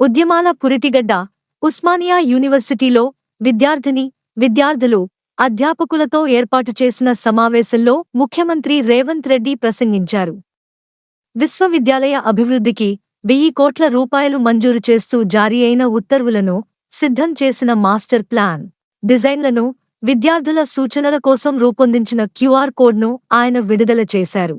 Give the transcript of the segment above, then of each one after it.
ఉద్యమాల పురిటిగడ్డ ఉస్మానియా యూనివర్సిటీలో విద్యార్థిని విద్యార్థులు అధ్యాపకులతో ఏర్పాటు చేసిన సమావేశంలో ముఖ్యమంత్రి రేవంత్ రెడ్డి ప్రసంగించారు. విశ్వవిద్యాలయ అభివృద్ధికి వెయ్యి కోట్ల రూపాయలు మంజూరు చేస్తూ జారీ అయిన ఉత్తర్వులను సిద్ధం చేసిన మాస్టర్ ప్లాన్ డిజైన్లను విద్యార్థుల సూచనల కోసం రూపొందించిన క్యూఆర్ కోడ్ను ఆయన విడుదల చేశారు.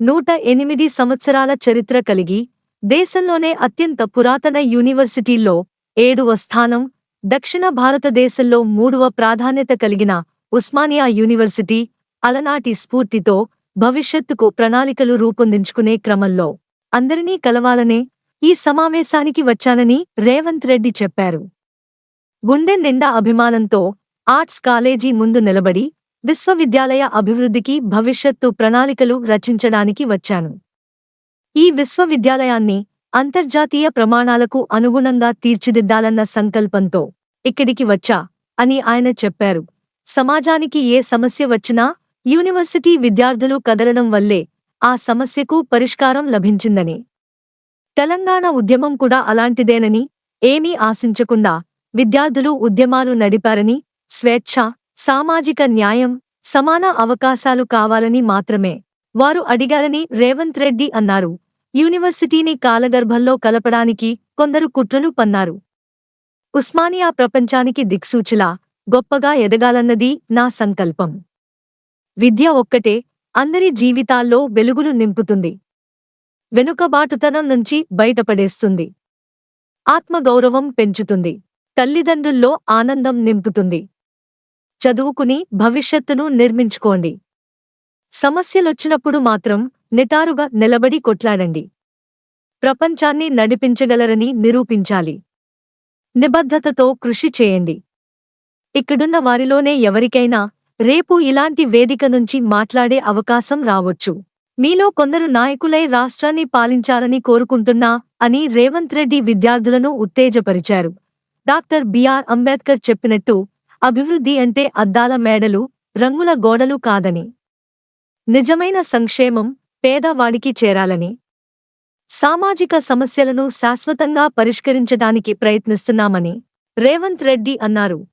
నూట ఎనిమిది సంవత్సరాల చరిత్ర కలిగి దేశంలోనే అత్యంత పురాతన యూనివర్సిటీల్లో ఏడవ స్థానం దక్షిణ భారతదేశంలో మూడవ ప్రాధాన్యత కలిగిన ఉస్మానియా యూనివర్సిటీ అలనాటి స్ఫూర్తితో భవిష్యత్తుకు ప్రణాళికలు రూపొందించుకునే క్రమంలో. అందరినీ కలవాలనే ఈ సమావేశానికి వచ్చానని రేవంత్ రెడ్డి చెప్పారు. గుండె నిండా అభిమానంతో ఆర్ట్స్ కాలేజీ ముందు నిలబడి విశ్వవిద్యాలయ అభివృద్ధికి భవిష్యత్తు ప్రణాళికలు రచించడానికి వచ్చాను. ఈ విశ్వవిద్యాలయాన్ని అంతర్జాతీయ ప్రమాణాలకు అనుగుణంగా తీర్చిదిద్దాలన్న సంకల్పంతో ఇక్కడికి వచ్చా అని ఆయన చెప్పారు. సమాజానికి ఏ సమస్య వచ్చినా యూనివర్సిటీ విద్యార్థులు కదలడం వల్లే ఆ సమస్యకు పరిష్కారం లభించిందని. తెలంగాణ ఉద్యమం కూడా అలాంటిదేనని ఏమీ ఆశించకుండా విద్యార్థులు ఉద్యమాలు నడిపారని స్వేచ్ఛ సామాజిక న్యాయం సమాన అవకాశాలు కావాలని మాత్రమే వారు అడిగారని రేవంత్ రెడ్డి అన్నారు. యూనివర్సిటీని కాలగర్భంలో కలపడానికి కొందరు కుట్రలు పన్నారు. ఉస్మానియా ప్రపంచానికి దిక్సూచిలా గొప్పగా ఎదగాలన్నది నా సంకల్పం. విద్య ఒక్కటే అందరి జీవితాల్లో వెలుగులు నింపుతుంది. వెనుకబాటుతనం నుంచి బయటపడేస్తుంది. ఆత్మగౌరవం పెంచుతుంది. తల్లిదండ్రుల్లో ఆనందం నింపుతుంది. చదువుకుని భవిష్యత్తును నిర్మించుకోండి. సమస్యలొచ్చినప్పుడు మాత్రం నిటారుగా నిలబడి కొట్లాడండి. ప్రపంచాన్ని నడిపించగలరని నిరూపించాలి. నిబద్ధతతో కృషి చేయండి. ఇక్కడున్న వారిలోనే ఎవరికైనా రేపు ఇలాంటి వేదిక నుంచి మాట్లాడే అవకాశం రావచ్చు. మీలో కొందరు నాయకులై రాష్ట్రాన్ని పాలించాలని కోరుకుంటున్నా అని రేవంత్ రెడ్డి విద్యార్థులను ఉత్తేజపరిచారు. డాక్టర్ బిఆర్ అంబేద్కర్ చెప్పినట్టు అభివృద్ధి అంటే అద్దాల మేడలు రంగుల గోడలు కాదని. నిజమైన సంక్షేమం పేదవాడికి చేరాలని సామాజిక సమస్యలను శాశ్వతంగా పరిష్కరించడానికి ప్రయత్నిస్తున్నామని రేవంత్ రెడ్డి అన్నారు.